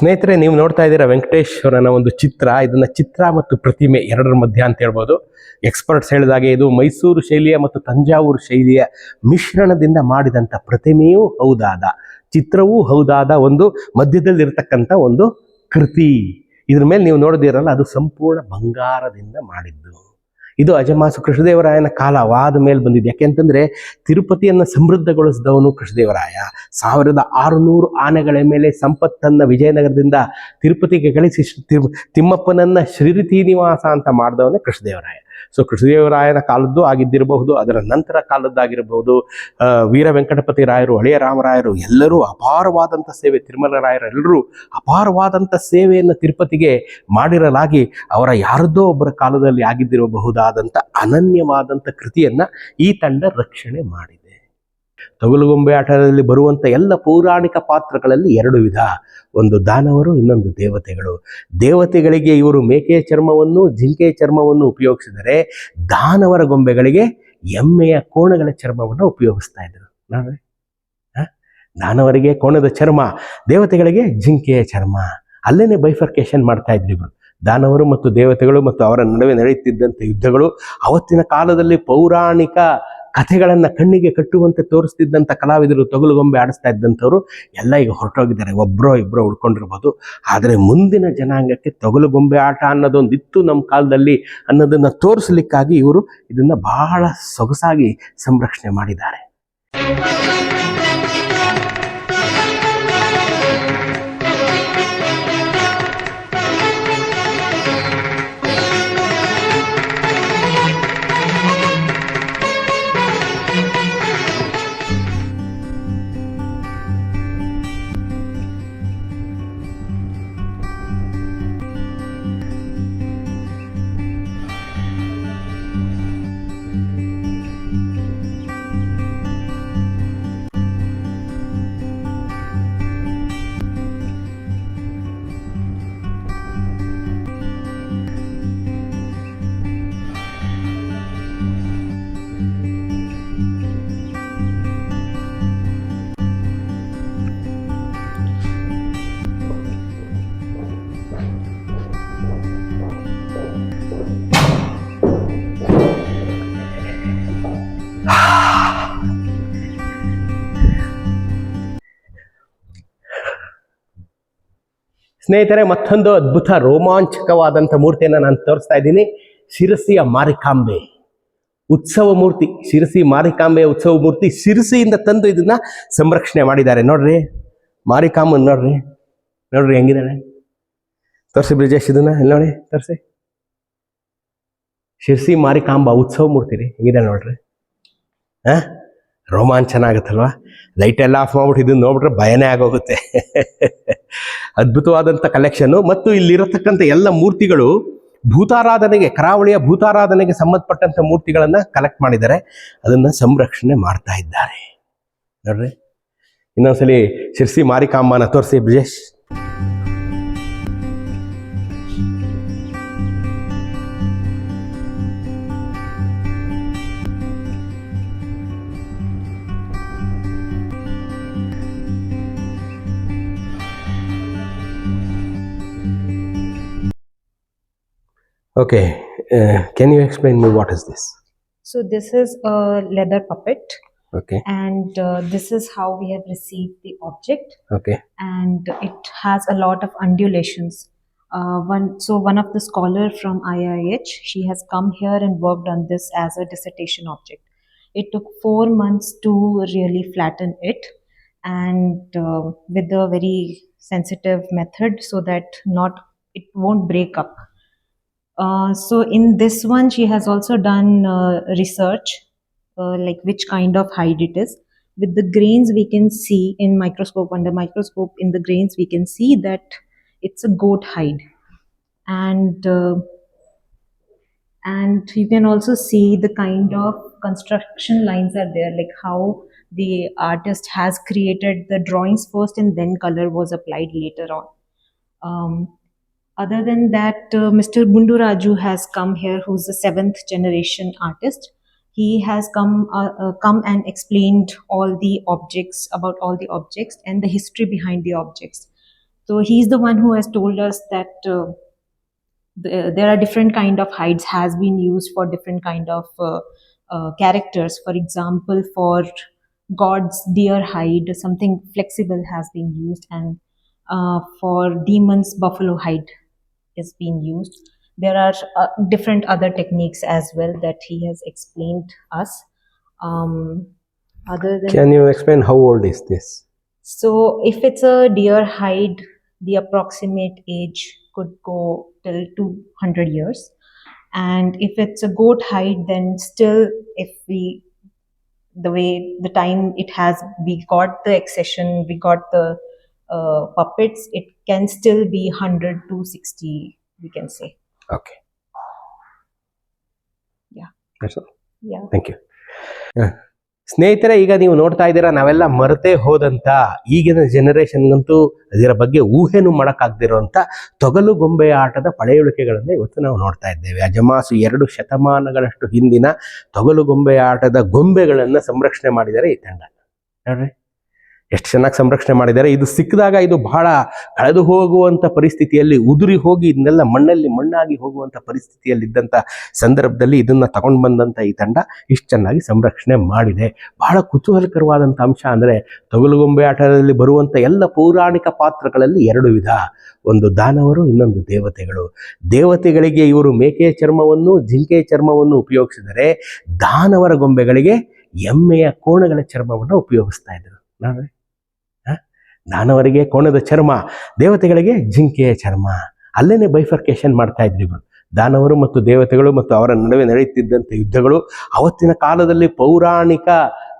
ಸ್ನೇಹಿತರೆ, ನೀವು ನೋಡ್ತಾ ಇದ್ದೀರಾ ವೆಂಕಟೇಶ್ವರನ ಒಂದು ಚಿತ್ರ. ಇದನ್ನ ಚಿತ್ರ ಮತ್ತು ಪ್ರತಿಮೆ ಎರಡರ ಮಧ್ಯ ಅಂತ ಹೇಳ್ಬೋದು. ಎಕ್ಸ್ಪರ್ಟ್ಸ್ ಹೇಳಿದಾಗೆ ಇದು ಮೈಸೂರು ಶೈಲಿಯ ಮತ್ತು ತಂಜಾವೂರು ಶೈಲಿಯ ಮಿಶ್ರಣದಿಂದ ಮಾಡಿದಂಥ ಪ್ರತಿಮೆಯೂ ಹೌದಾದ, ಚಿತ್ರವೂ ಹೌದಾದ ಒಂದು ಮಧ್ಯದಲ್ಲಿರ್ತಕ್ಕಂಥ ಒಂದು ಕೃತಿ. ಇದ್ರ ಮೇಲೆ ನೀವು ನೋಡಿದಿರಲ್ಲ, ಅದು ಸಂಪೂರ್ಣ ಬಂಗಾರದಿಂದ ಮಾಡಿದ್ದು. ಇದು ಅಜಮಾಸು ಕೃಷ್ಣದೇವರಾಯನ ಕಾಲವಾದ ಮೇಲೆ ಬಂದಿದೆ. ಯಾಕೆಂತಂದ್ರೆ ತಿರುಪತಿಯನ್ನು ಸಮೃದ್ಧಗೊಳಿಸಿದವನು ಕೃಷ್ಣದೇವರಾಯ. ಸಾವಿರದ ಆರುನೂರು ಆನೆಗಳ ಮೇಲೆ ಸಂಪತ್ತನ್ನ ವಿಜಯನಗರದಿಂದ ತಿರುಪತಿಗೆ ತಿರು- ತಿಮ್ಮಪ್ಪನನ್ನ ಶ್ರೀರಿತಿ ನಿವಾಸ ಅಂತ ಮಾಡಿದವನೇ ಕೃಷ್ಣದೇವರಾಯ. ಸೊ ಕೃಷ್ಣದೇವರಾಯನ ಕಾಲದ್ದು ಆಗಿದ್ದಿರಬಹುದು, ಅದರ ನಂತರ ಕಾಲದ್ದಾಗಿರಬಹುದು. ವೀರ ವೆಂಕಟಪತಿ ರಾಯರು, ಹಳೆಯ ರಾಮರಾಯರು, ಎಲ್ಲರೂ ಅಪಾರವಾದಂಥ ಸೇವೆ, ತಿರುಮಲ ರಾಯರೆಲ್ಲರೂ ಅಪಾರವಾದಂಥ ಸೇವೆಯನ್ನು ತಿರುಪತಿಗೆ ಮಾಡಿರಲಾಗಿ ಅವರ ಯಾರದ್ದೋ ಒಬ್ಬರ ಕಾಲದಲ್ಲಿ ಆಗಿದ್ದಿರಬಹುದಾದಂಥ ಅನನ್ಯವಾದಂಥ ಕೃತಿಯನ್ನ ಈ ತಂಡ ರಕ್ಷಣೆ ಮಾಡಿದೆ. ತೊಗಲುಗೊಂಬೆ ಆಟದಲ್ಲಿ ಬರುವಂಥ ಎಲ್ಲ ಪೌರಾಣಿಕ ಪಾತ್ರಗಳಲ್ಲಿ ಎರಡು ವಿಧ. ಒಂದು ದಾನವರು, ಇನ್ನೊಂದು ದೇವತೆಗಳು. ದೇವತೆಗಳಿಗೆ ಇವರು ಮೇಕೆಯ ಚರ್ಮವನ್ನು ಜಿಂಕೆಯ ಚರ್ಮವನ್ನು ಉಪಯೋಗಿಸಿದರೆ ದಾನವರ ಗೊಂಬೆಗಳಿಗೆ ಎಮ್ಮೆಯ ಕೋಣಗಳ ಚರ್ಮವನ್ನು ಉಪಯೋಗಿಸ್ತಾ ಇದ್ರು ನೋಡ್ರಿ? ದಾನವರಿಗೆ ಕೋಣದ ಚರ್ಮ, ದೇವತೆಗಳಿಗೆ ಜಿಂಕೆಯ ಚರ್ಮ. ಅಲ್ಲೇನೆ ಬೈಫರ್ಕೇಶನ್ ಮಾಡ್ತಾ ಇದ್ರು ಇವರು. ದಾನವರು ಮತ್ತು ದೇವತೆಗಳು ಮತ್ತು ಅವರ ನಡುವೆ ನಡೆಯುತ್ತಿದ್ದಂಥ ಯುದ್ಧಗಳು ಅವತ್ತಿನ ಕಾಲದಲ್ಲಿ ಪೌರಾಣಿಕ ಕಥೆಗಳನ್ನ ಕಣ್ಣಿಗೆ ಕಟ್ಟುವಂತೆ ತೋರಿಸ್ತಿದ್ದಂಥ ಕಲಾವಿದರು ತೊಗಲುಗೊಂಬೆ ಆಡಿಸ್ತಾ ಇದ್ದಂಥವ್ರು ಎಲ್ಲ ಈಗ ಹೊರಟೋಗಿದ್ದಾರೆ. ಒಬ್ಬರೋ ಇಬ್ಬರೋ ಉಳ್ಕೊಂಡಿರ್ಬೋದು. ಆದರೆ ಮುಂದಿನ ಜನಾಂಗಕ್ಕೆ ತೊಗಲುಗೊಂಬೆ ಆಟ ಅನ್ನೋದೊಂದು ಇತ್ತು ನಮ್ಮ ಕಾಲದಲ್ಲಿ ಅನ್ನೋದನ್ನು ತೋರಿಸಲಿಕ್ಕಾಗಿ ಇವರು ಇದನ್ನು ಬಹಳ ಸೊಗಸಾಗಿ ಸಂರಕ್ಷಣೆ ಮಾಡಿದ್ದಾರೆ. ಸ್ನೇಹಿತರೆ, ಮತ್ತೊಂದು ಅದ್ಭುತ ರೋಮಾಂಚಕವಾದಂಥ ಮೂರ್ತಿಯನ್ನು ನಾನು ತೋರಿಸ್ತಾ ಇದ್ದೀನಿ. ಶಿರಸಿಯ ಮಾರಿಕಾಂಬೆ. ಉತ್ಸವ ಮೂರ್ತಿ, ಶಿರಸಿ ಮಾರಿಕಾಂಬೆಯ ಉತ್ಸವ ಮೂರ್ತಿ ಶಿರಸಿಯಿಂದ ತಂದು ಇದನ್ನ ಸಂರಕ್ಷಣೆ ಮಾಡಿದ್ದಾರೆ. ನೋಡ್ರಿ, ಮಾರಿಕಾಂಬನ್ ನೋಡ್ರಿ. ನೋಡ್ರಿ ಹೆಂಗಿದ್ದಾಳೆ ತೋರಿಸಿ ಬ್ರಿಜೇಶ್ ಇದನ್ನ, ಇಲ್ಲಿ ನೋಡಿ, ತೋರಿಸಿ. ಶಿರಸಿ ಮಾರಿಕಾಂಬ ಉತ್ಸವ ಮೂರ್ತಿ ರೀ ಹೆಂಗಿದೆ ನೋಡ್ರಿ. ಹಾ? ರೋಮಾಂಚನ ಆಗುತ್ತಲ್ವಾ? ಲೈಟ್ ಎಲ್ಲ ಆಫ್ ಮಾಡ್ಬಿಟ್ಟು ಇದನ್ನ ನೋಡ್ಬಿಟ್ರೆ ಭಯನೇ ಆಗೋಗುತ್ತೆ. ಅದ್ಭುತವಾದಂಥ ಕಲೆಕ್ಷನ್ನು ಮತ್ತು ಇಲ್ಲಿರತಕ್ಕಂಥ ಎಲ್ಲ ಮೂರ್ತಿಗಳು ಭೂತಾರಾಧನೆಗೆ, ಕರಾವಳಿಯ ಭೂತಾರಾಧನೆಗೆ ಸಂಬಂಧಪಟ್ಟಂಥ ಮೂರ್ತಿಗಳನ್ನ ಕಲೆಕ್ಟ್ ಮಾಡಿದ್ದಾರೆ. ಅದನ್ನ ಸಂರಕ್ಷಣೆ ಮಾಡ್ತಾ ಇದ್ದಾರೆ. ನೋಡ್ರಿ. ಇನ್ನೊಂದ್ಸಲಿ ಶಿರ್ಸಿ ಮಾರಿಕಾಂಬನ ತೋರಿಸಿ Brijesh. Okay, uh, can you explain me what is this? So this is a leather puppet. Okay. And uh, this is how we have received the object. Okay. And it has a lot of undulations. Uh, one so one of the scholar from IIH, she has come here and worked on this as a dissertation object. It took four months to really flatten it, and uh, with a very sensitive method so that not it won't break up. Uh, so in this one, she has also done uh, research, uh, like which kind of hide it is. With the grains, we can see in microscope under microscope in the grains we can see that it's a goat hide, and uh, and you can also see the kind of construction lines are there, like how the artist has created the drawings first and then color was applied later on. Um, other than that, uh, Mr. Bundu Raju has come here, who's a seventh generation artist. He has come uh, uh, come and explained all the objects about all the objects and the history behind the objects. So he's the one who has told us that the, there are different kind of hides has been used for different kind of uh, uh, characters. For example, for God's deer hide, something flexible has been used, and uh, for demons, buffalo hide is being used. There are uh, different other techniques as well that he has explained us. Um, other than Can you explain how old is this? So, if it's a deer hide, the approximate age could go till 200 years. And if it's a goat hide, then still, if we the way the time it has we got the accession we got the uh, puppets, it can still be 100 to 60, we can say. Okay Yeah. Yeah. Thank you ಸ್ನೇಹಿತರೆ ಈಗ ನೀವು ನೋಡ್ತಾ ಇದ್ದೀರಾ ನಾವೆಲ್ಲ ಮರೆತೇ ಹೋದಂತ ಈಗಿನ ಜನರೇಷನ್ಗಂತೂ ಇದರ ಬಗ್ಗೆ ಊಹೆನೂ ಮಾಡೋಕ್ಕಾಗದಿರೋಂಥ ತೊಗಲು ಗೊಂಬೆ ಆಟದ ಪಳೆಯುಳಿಕೆಗಳನ್ನು ಇವತ್ತು ನಾವು ನೋಡ್ತಾ ಇದ್ದೇವೆ ಅಜಮಾಸು ಎರಡು ಶತಮಾನಗಳಷ್ಟು ಹಿಂದಿನ ತೊಗಲು ಗೊಂಬೆ ಆಟದ ಗೊಂಬೆಗಳನ್ನು ಸಂರಕ್ಷಣೆ ಮಾಡಿದ್ದಾರೆ ಈ ತಂಡ ನೋಡ್ರಿ ಎಷ್ಟು ಚೆನ್ನಾಗಿ ಸಂರಕ್ಷಣೆ ಮಾಡಿದ್ದಾರೆ. ಇದು ಸಿಕ್ಕಿದಾಗ ಇದು ಬಹಳ ಕಳೆದು ಹೋಗುವಂಥ ಪರಿಸ್ಥಿತಿಯಲ್ಲಿ, ಉದುರಿ ಹೋಗಿ ಇದನ್ನೆಲ್ಲ ಮಣ್ಣಲ್ಲಿ ಮಣ್ಣಾಗಿ ಹೋಗುವಂಥ ಪರಿಸ್ಥಿತಿಯಲ್ಲಿದ್ದಂಥ ಸಂದರ್ಭದಲ್ಲಿ ಇದನ್ನ ತಗೊಂಡು ಬಂದಂಥ ಈ ತಂಡ ಇಷ್ಟು ಚೆನ್ನಾಗಿ ಸಂರಕ್ಷಣೆ ಮಾಡಿದೆ. ಬಹಳ ಕುತೂಹಲಕರವಾದಂಥ ಅಂಶ ಅಂದರೆ ತೊಗಲುಗೊಂಬೆ ಆಟದಲ್ಲಿ ಬರುವಂಥ ಎಲ್ಲ ಪೌರಾಣಿಕ ಪಾತ್ರಗಳಲ್ಲಿ ಎರಡು ವಿಧ. ಒಂದು ದಾನವರು, ಇನ್ನೊಂದು ದೇವತೆಗಳು. ದೇವತೆಗಳಿಗೆ ಇವರು ಮೇಕೆಯ ಚರ್ಮವನ್ನು ಜಿಂಕೆಯ ಚರ್ಮವನ್ನು ಉಪಯೋಗಿಸಿದರೆ ದಾನವರ ಗೊಂಬೆಗಳಿಗೆ ಎಮ್ಮೆಯ ಕೋಣಗಳ ಚರ್ಮವನ್ನು ಉಪಯೋಗಿಸ್ತಾ ಇದ್ರು. ನೋಡ್ರಿ? ದಾನವರಿಗೆ ಕೋಣದ ಚರ್ಮ, ದೇವತೆಗಳಿಗೆ ಜಿಂಕೆಯ ಚರ್ಮ. ಅಲ್ಲೇನೆ ಬೈಫರ್ಕೇಶನ್ ಮಾಡ್ತಾ ಇದ್ರು ಇವರು ದಾನವರು ಮತ್ತು ದೇವತೆಗಳು ಮತ್ತು ಅವರ ನಡುವೆ ನಡೆಯುತ್ತಿದ್ದಂಥ ಯುದ್ಧಗಳು, ಅವತ್ತಿನ ಕಾಲದಲ್ಲಿ ಪೌರಾಣಿಕ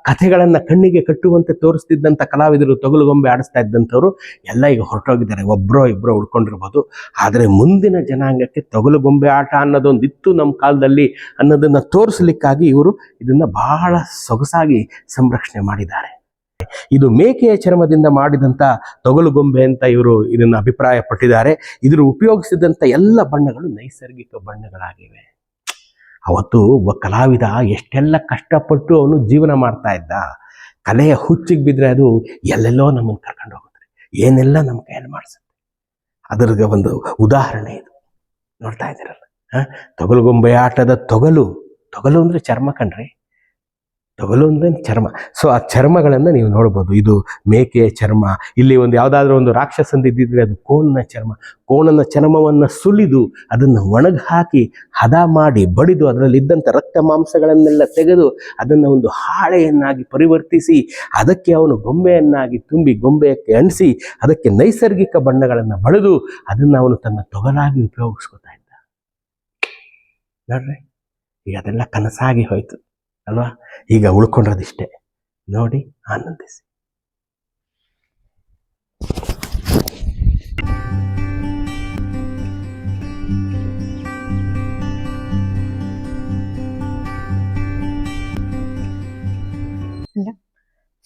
ಕಥೆಗಳನ್ನ ಕಣ್ಣಿಗೆ ಕಟ್ಟುವಂತೆ ತೋರಿಸ್ತಿದ್ದಂಥ ಕಲಾವಿದರು ತೊಗಲುಗೊಂಬೆ ಆಡಿಸ್ತಾ ಇದ್ದಂಥವ್ರು ಎಲ್ಲ ಈಗ ಹೊರಟೋಗಿದ್ದಾರೆ. ಒಬ್ಬರೋ ಇಬ್ಬರೋ ಉಳ್ಕೊಂಡಿರ್ಬೋದು. ಆದರೆ ಮುಂದಿನ ಜನಾಂಗಕ್ಕೆ ತೊಗಲುಗೊಂಬೆ ಆಟ ಅನ್ನೋದೊಂದು ಇತ್ತು ನಮ್ಮ ಕಾಲದಲ್ಲಿ ಅನ್ನೋದನ್ನು ತೋರಿಸಲಿಕ್ಕಾಗಿ ಇವರು ಇದನ್ನು ಬಹಳ ಸೊಗಸಾಗಿ ಸಂರಕ್ಷಣೆ ಮಾಡಿದ್ದಾರೆ. ಇದು ಮೇಕೆಯ ಚರ್ಮದಿಂದ ಮಾಡಿದಂಥ ತೊಗಲುಗೊಂಬೆ ಅಂತ ಇವರು ಇದನ್ನು ಅಭಿಪ್ರಾಯ ಪಟ್ಟಿದ್ದಾರೆ ಇದ್ರ ಉಪಯೋಗಿಸಿದಂಥ ಎಲ್ಲ ಬಣ್ಣಗಳು ನೈಸರ್ಗಿಕ ಬಣ್ಣಗಳಾಗಿವೆ. ಅವತ್ತು ಒಬ್ಬ ಕಲಾವಿದ ಎಷ್ಟೆಲ್ಲ ಕಷ್ಟಪಟ್ಟು ಅವನು ಜೀವನ ಮಾಡ್ತಾ ಇದ್ದ. ಕಲೆಯ ಹುಚ್ಚಿಗೆ ಬಿದ್ದರೆ ಅದು ಎಲ್ಲೆಲ್ಲೋ ನಮ್ಮನ್ನು ಕರ್ಕೊಂಡು ಹೋಗುತ್ತೆ. ಏನೆಲ್ಲ ನಮ್ಮ ಕೈಯಲ್ಲಿ ಮಾಡಿಸುತ್ತೆ. ಅದ್ರಿಗೆ ಒಂದು ಉದಾಹರಣೆ ಇದು. ನೋಡ್ತಾ ಇದ್ದೀರಲ್ಲ? ಹಾಂ? ತೊಗಲುಗೊಂಬೆ ಆಟದ ತೊಗಲು. ತೊಗಲು ಅಂದರೆ ಚರ್ಮ ಕಣ್ರಿ. ಅಂದರೆ ಚರ್ಮ. ಸೊ ಆ ಚರ್ಮಗಳನ್ನು ನೀವು ನೋಡ್ಬೋದು. ಇದು ಮೇಕೆಯ ಚರ್ಮ, ಇಲ್ಲಿ ಒಂದು ಯಾವುದಾದ್ರೂ ಒಂದು ರಾಕ್ಷಸಂದಿದ್ದಿದ್ರೆ ಅದು ಕೋಣನ ಚರ್ಮ. ಕೋಣನ ಚರ್ಮವನ್ನು ಸುಲಿದು ಅದನ್ನು ಒಣಗಿ ಹಾಕಿ ಹದ ಮಾಡಿ ಬಡಿದು ಅದರಲ್ಲಿದ್ದಂಥ ರಕ್ತ ಮಾಂಸಗಳನ್ನೆಲ್ಲ ತೆಗೆದು ಅದನ್ನು ಒಂದು ಹಾಳೆಯನ್ನಾಗಿ ಪರಿವರ್ತಿಸಿ ಅದಕ್ಕೆ ಅವನು ಗೊಂಬೆಯನ್ನಾಗಿ ತುಂಬಿ ಗೊಂಬೆಯಕ್ಕೆ ಅಂಟಿಸಿ ಅದಕ್ಕೆ ನೈಸರ್ಗಿಕ ಬಣ್ಣಗಳನ್ನು ಬಳಿದು ಅದನ್ನು ಅವನು ತನ್ನ ತೊಗಲಾಗಿ ಉಪಯೋಗಿಸ್ಕೊತಾ ಇದ್ದ. ನೋಡ್ರಿ, ಈಗ ಅದೆಲ್ಲ ಕನಸಾಗಿ ಹೋಯ್ತು. ಅಲ್ವಾ ಈಗ ಉಳ್ಕೊಂಡಿರೋದಿಷ್ಟೇ ನೋಡಿ ಆನಂದಿಸಿ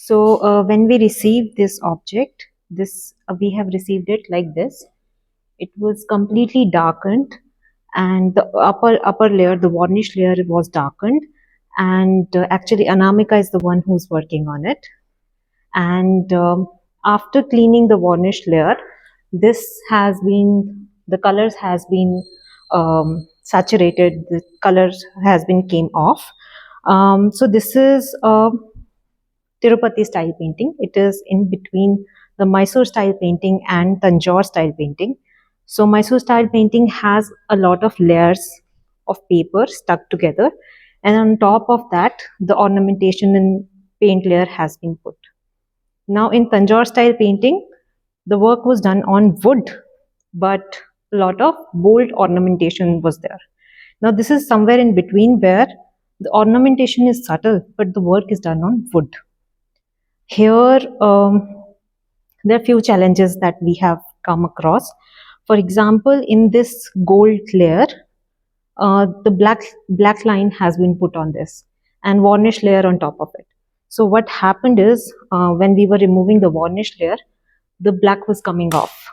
So uh, when we received this object, this uh, we have received it like this. It was completely darkened, and the upper upper layer, the varnish layer, was darkened. and uh, actually, Anamika is the one who's working on it. And um, after cleaning the varnish layer, this has been the colors has been um, saturated. The colors has been came off. Um, so this is a Tirupati style painting. It is in between the Mysore style painting and Tanjore style painting. So Mysore style painting has a lot of layers of paper stuck together, and on top of that, the ornamentation and paint layer has been put. Now in Tanjore style painting, the work was done on wood, but a lot of bold ornamentation was there. Now this is somewhere in between where the ornamentation is subtle, but the work is done on wood here um, there are few challenges that we have come across for example in this gold layer uh, the black black line has been put on this and varnish layer on top of it. So what happened is uh, when we were removing the varnish layer the black was coming off.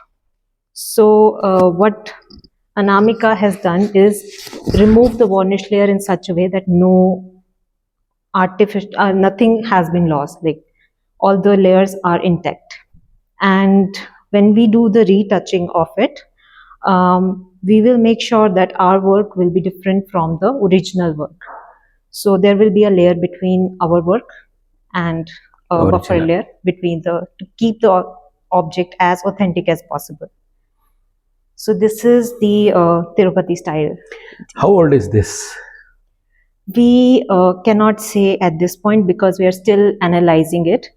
So uh, what anamika has done is remove the varnish layer in such a way that no artificial uh, nothing has been lost like all the layers are intact. And when we do the retouching of it, um, we will make sure that our work will be different from the original work. So there will be a layer between our work and a original. buffer layer between the to keep the object as authentic as possible. So this is the uh, Tirupati style. How old is this? We uh, cannot say at this point because we are still analyzing it.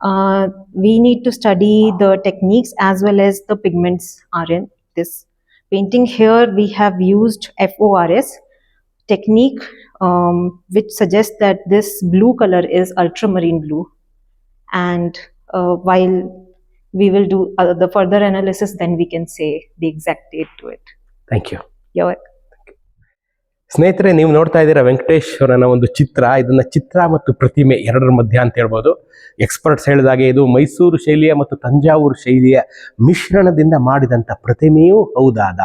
Uh, we need to study the techniques as well as the pigments are in this Painting here we have used FORS technique um, which suggests that this blue color is ultramarine blue and uh, while we will do uh, the further analysis then we can say the exact date to it. Thank you. You're welcome. ಸ್ನೇಹಿತರೆ, ನೀವು ನೋಡ್ತಾ ಇದ್ದೀರಾ ವೆಂಕಟೇಶ್ವರನ ಒಂದು ಚಿತ್ರ. ಇದನ್ನ ಚಿತ್ರ ಮತ್ತು ಪ್ರತಿಮೆ ಎರಡರ ಮಧ್ಯ ಅಂತ ಹೇಳ್ಬೋದು. ಎಕ್ಸ್ಪರ್ಟ್ಸ್ ಹೇಳಿದಾಗೆ ಇದು ಮೈಸೂರು ಶೈಲಿಯ ಮತ್ತು ತಂಜಾವೂರು ಶೈಲಿಯ ಮಿಶ್ರಣದಿಂದ ಮಾಡಿದಂಥ ಪ್ರತಿಮೆಯೂ ಹೌದಾದ.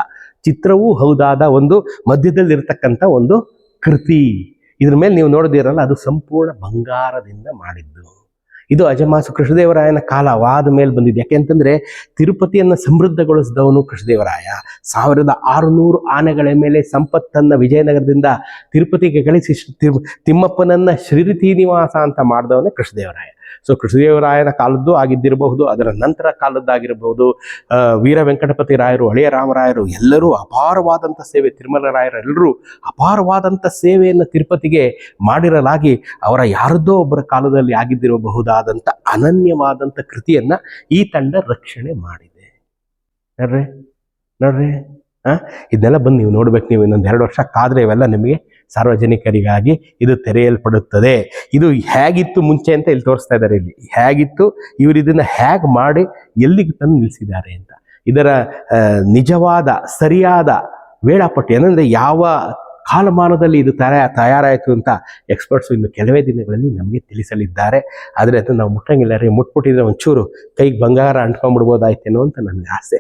ಚಿತ್ರವೂ ಹೌದಾದ ಒಂದು ಮಧ್ಯದಲ್ಲಿರ್ತಕ್ಕಂಥ ಒಂದು ಕೃತಿ. ಇದ್ರ ಮೇಲೆ ನೀವು ನೋಡಿದಿರಲ್ಲ, ಅದು ಸಂಪೂರ್ಣ ಬಂಗಾರದಿಂದ ಮಾಡಿದ್ದು. ಇದು ಅಜಮಾಸು ಕೃಷ್ಣದೇವರಾಯನ ಕಾಲವಾದ ಮೇಲೆ ಬಂದಿದೆ. ಯಾಕೆಂತಂದ್ರೆ ತಿರುಪತಿಯನ್ನು ಸಮೃದ್ಧಗೊಳಿಸಿದವನು ಕೃಷ್ಣದೇವರಾಯ. ಸಾವಿರದ ಆರುನೂರು ಆನೆಗಳ ಮೇಲೆ ಸಂಪತ್ತನ್ನ ವಿಜಯನಗರದಿಂದ ತಿರುಪತಿಗೆ ಗಳಿಸಿ ತಿಮ್ಮಪ್ಪನನ್ನ ಶ್ರೀರಿತಿ ನಿವಾಸ ಅಂತ ಮಾಡಿದವನೇ ಕೃಷ್ಣದೇವರಾಯ. ಸೊ ಕೃಷ್ಣದೇವರಾಯನ ಕಾಲದ್ದು ಆಗಿದ್ದಿರಬಹುದು, ಅದರ ನಂತರ ಕಾಲದ್ದಾಗಿರಬಹುದು. ವೀರ ವೆಂಕಟಪತಿ ರಾಯರು, ಹಳೆಯ ರಾಮರಾಯರು ಎಲ್ಲರೂ ಅಪಾರವಾದಂಥ ಸೇವೆ, ತಿರುಮಲ ರಾಯರೆಲ್ಲರೂ ಅಪಾರವಾದಂಥ ಸೇವೆಯನ್ನು ತಿರುಪತಿಗೆ ಮಾಡಿರಲಾಗಿ ಅವರ ಯಾರದ್ದೋ ಒಬ್ಬರ ಕಾಲದಲ್ಲಿ ಆಗಿದ್ದಿರಬಹುದಾದಂಥ ಅನನ್ಯವಾದಂಥ ಕೃತಿಯನ್ನ ಈ ತಂಡ ರಕ್ಷಣೆ ಮಾಡಿದೆ. ನೋಡ್ರಿ ನೋಡ್ರಿ ಹಾಂ ಇದನ್ನೆಲ್ಲ ಬಂದು ನೀವು ನೋಡ್ಬೇಕು, ನೀವು ಇನ್ನೊಂದು ಎರಡು ವರ್ಷ ಕಾದ್ರೆ ಇವೆಲ್ಲ ನಿಮಗೆ ಸಾರ್ವಜನಿಕರಿಗಾಗಿ ಇದು ತೆರೆಯಲ್ಪಡುತ್ತದೆ. ಇದು ಹೇಗಿತ್ತು ಮುಂಚೆ ಅಂತ ಇಲ್ಲಿ ತೋರಿಸ್ತಾ ಇದ್ದಾರೆ ಇಲ್ಲಿ. ಹೇಗಿತ್ತು? ಇವರು ಇದನ್ನು ಹೇಗೆ ಮಾಡಿ ಎಲ್ಲಿಗೆ ತಂದು ನಿಲ್ಲಿಸಿದ್ದಾರೆ ಅಂತ. ಇದರ ನಿಜವಾದ, ಸರಿಯಾದ ವೇಳಾಪಟ್ಟಿ, ಏನಂದರೆ ಯಾವ ಕಾಲಮಾನದಲ್ಲಿ ಇದು ತಯಾರ, ತಯಾರಾಯಿತು ಅಂತ ಎಕ್ಸ್ಪರ್ಟ್ಸು ಇನ್ನು ಕೆಲವೇ ದಿನಗಳಲ್ಲಿ ನಮಗೆ ತಿಳಿಸಲಿದ್ದಾರೆ. ಆದರೆ ಅದು ನಾವು ಮುಟ್ಟಂಗಿಲ್ಲ ರೀ, ಮುಟ್ಬಿಟ್ಟಿದ್ರೆ ಒಂಚೂರು ಕೈಗೆ ಬಂಗಾರ ಅಂಟ್ಕೊಂಡ್ಬಿಡ್ಬೋದಾಯ್ತೇನೋ ಅಂತ ನನಗೆ ಆಸೆ.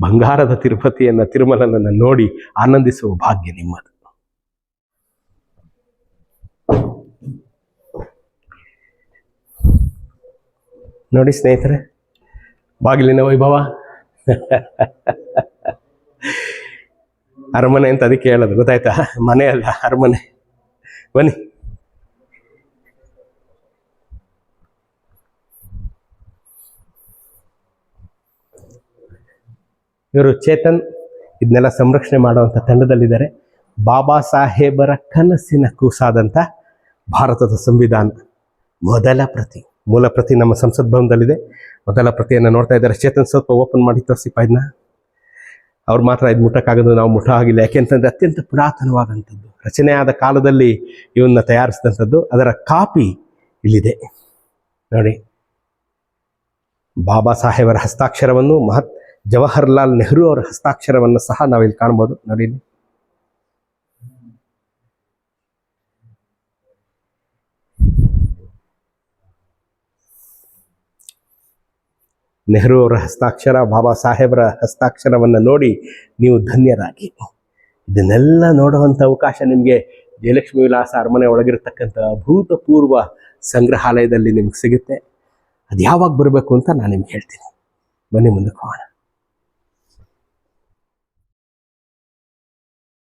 ಬಂಗಾರದ ತಿರುಪತಿಯನ್ನ, ತಿರುಮಲನನ್ನು ನೋಡಿ ಆನಂದಿಸುವ ಭಾಗ್ಯ ನಿಮ್ಮದು. ನೋಡಿ ಸ್ನೇಹಿತರೆ, ಬಾಗಿಲಿನ ವೈಭವ. ಅರಮನೆ ಅಂತ ಅದಕ್ಕೆ ಹೇಳೋದು, ಗೊತ್ತಾಯ್ತಾ? ಮನೆ ಅಲ್ಲ ಅರಮನೆ. ಬನ್ನಿ. ಇವರು ಚೇತನ್. ಇದನ್ನೆಲ್ಲ ಸಂರಕ್ಷಣೆ ಮಾಡುವಂಥ ತಂಡದಲ್ಲಿದ್ದಾರೆ. ಬಾಬಾ ಸಾಹೇಬರ ಕನಸಿನ ಕೂಸಾದಂಥ ಭಾರತದ ಸಂವಿಧಾನ. ಮೊದಲ ಪ್ರತಿ, ಮೂಲ ಪ್ರತಿ ನಮ್ಮ ಸಂಸತ್ ಭವನದಲ್ಲಿದೆ. ಮೊದಲ ಪ್ರತಿಯನ್ನು ನೋಡ್ತಾ ಇದ್ದಾರೆ. ಚೇತನ್ ಸ್ವಲ್ಪ ಓಪನ್ ಮಾಡಿ ತೋರಿಸಿಪ್ಪ ಇದನ್ನ ಅವ್ರು ಮಾತ್ರ ಇದು ಮುಟ್ಟಕ್ಕಾಗೋದು ನಾವು ಮುಟ್ಟ ಆಗಿಲ್ಲ. ಯಾಕೆಂತಂದ್ರೆ ಅತ್ಯಂತ ಪುರಾತನವಾದಂಥದ್ದು. ರಚನೆಯಾದ ಕಾಲದಲ್ಲಿ ಇವನ್ನ ತಯಾರಿಸಿದಂಥದ್ದು. ಅದರ ಕಾಪಿ ಇಲ್ಲಿದೆ. ನೋಡಿ. ಬಾಬಾ ಸಾಹೇಬರ ಹಸ್ತಾಕ್ಷರವನ್ನು ಮಹತ್ ಜವಾಹರ್ಲಾಲ್ ನೆಹರು ಅವರ ಹಸ್ತಾಕ್ಷರವನ್ನು ಸಹ ನಾವಿಲ್ಲಿ ಕಾಣ್ಬೋದು ನೋಡಿ. ನೆಹರು ಅವರ ಹಸ್ತಾಕ್ಷರ, ಬಾಬಾ ಸಾಹೇಬರ ಹಸ್ತಾಕ್ಷರವನ್ನು ನೋಡಿ ನೀವು ಧನ್ಯರಾಗಿ. ಇದನ್ನೆಲ್ಲ ನೋಡುವಂಥ ಅವಕಾಶ ನಿಮಗೆ ಜಯಲಕ್ಷ್ಮಿ ವಿಲಾಸ ಅರಮನೆ ಒಳಗಿರತಕ್ಕಂಥ ಅಭೂತಪೂರ್ವ ಸಂಗ್ರಹಾಲಯದಲ್ಲಿ ನಿಮ್ಗೆ ಸಿಗುತ್ತೆ. ಅದು ಯಾವಾಗ ಬರಬೇಕು ಅಂತ ನಾನು ನಿಮ್ಗೆ ಹೇಳ್ತೀನಿ. ಬನ್ನಿ ಮುಂದಕ್ಕೆ ಹೋಗೋಣ.